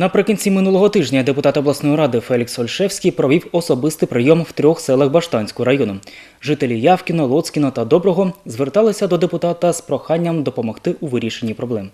Наприкінці минулого тижня депутат обласної ради Фелікс Ольшевський провів особистий прийом в трьох селах Баштанського району. Жителі Явкіно, Лоцкіно та Доброго зверталися до депутата з проханням допомогти у вирішенні проблем.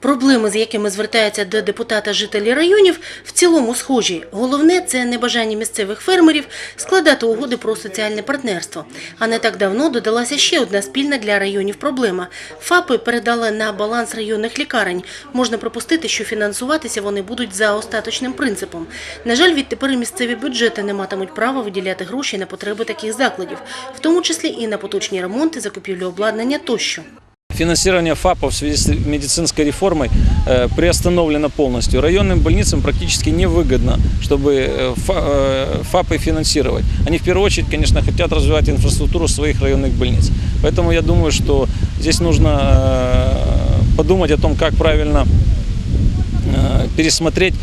Проблеми, з якими звертаються до депутата жителі районів, в цілому схожі. Головне – це небажання місцевих фермерів складати угоди про соціальне партнерство. А не так давно додалася ще одна спільна для районів проблема. ФАПи передали на баланс районних лікарень. Можна припустити, що фінансуватися вони будуть за остаточним принципом. На жаль, відтепер місцеві бюджети не матимуть права виділяти гроші на потреби таких закладів, в тому числі і на поточні ремонти, закупівлю обладнання тощо. Финансирование ФАПа в связи с медицинской реформой э, приостановлено полностью. Районным больницам практически невыгодно, чтобы э, э, ФАПы финансировать. Они в первую очередь, конечно, хотят развивать инфраструктуру своих районных больниц. Поэтому я думаю, что здесь нужно подумать о том, как правильно пересмотреть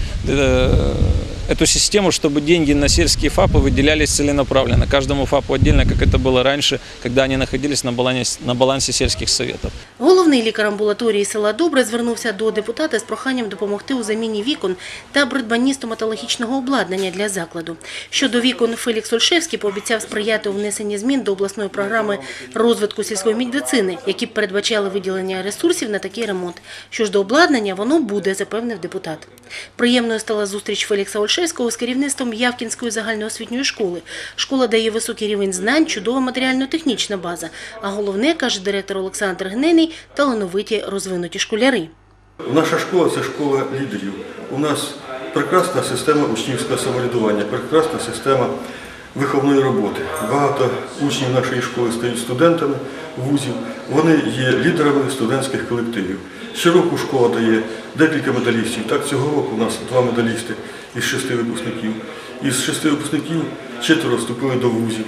эту систему, чтобы деньги на сельские ФАПы выделялись целенаправленно. Каждому ФАПу отдельно, как это было раньше, когда они находились на балансе, на балансе сельских советов. Головний лікар амбулаторії села Добре звернувся до депутата з проханням допомогти у заміні вікон та придбанні стоматологічного обладнання для закладу. Щодо вікон, Фелікс Ольшевський пообіцяв сприяти у внесенні змін до обласної програми розвитку сільської медицини, які б передбачали виділення ресурсів на такий ремонт. Що ж до обладнання, воно буде, запевнив депутат. Приємною стала зустріч Фелікса Ольшевського з керівництвом Явкінської загальноосвітньої школи. Школа дає високий рівень знань, чудова матеріально-технічна база. А головне, каже директор Олександр Гнений, талановиті розвинуті школяри. Наша школа це школа лідерів. У нас прекрасна система учнівського самоврядування, прекрасна система виховної роботи. Багато учнів нашої школи стають студентами вузів. Вони є лідерами студентських колективів. Щороку школа дає декілька медалістів. Так, цього року у нас два медалісти із шести випускників. Із шести випускників четверо вступили до вузів.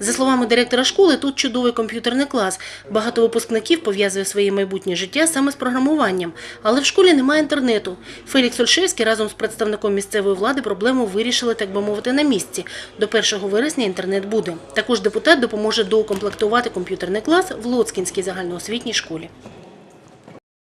За словами директора школи, тут чудовий комп'ютерний клас. Багато випускників пов'язує своє майбутнє життя саме з програмуванням. Але в школі немає інтернету. Фелікс Ольшевський разом з представником місцевої влади проблему вирішили, так би мовити, на місці. До 1 вересня інтернет буде. Також депутат допоможе доукомплектувати комп'ютерний клас в Лоцкінській загальноосвітній школі.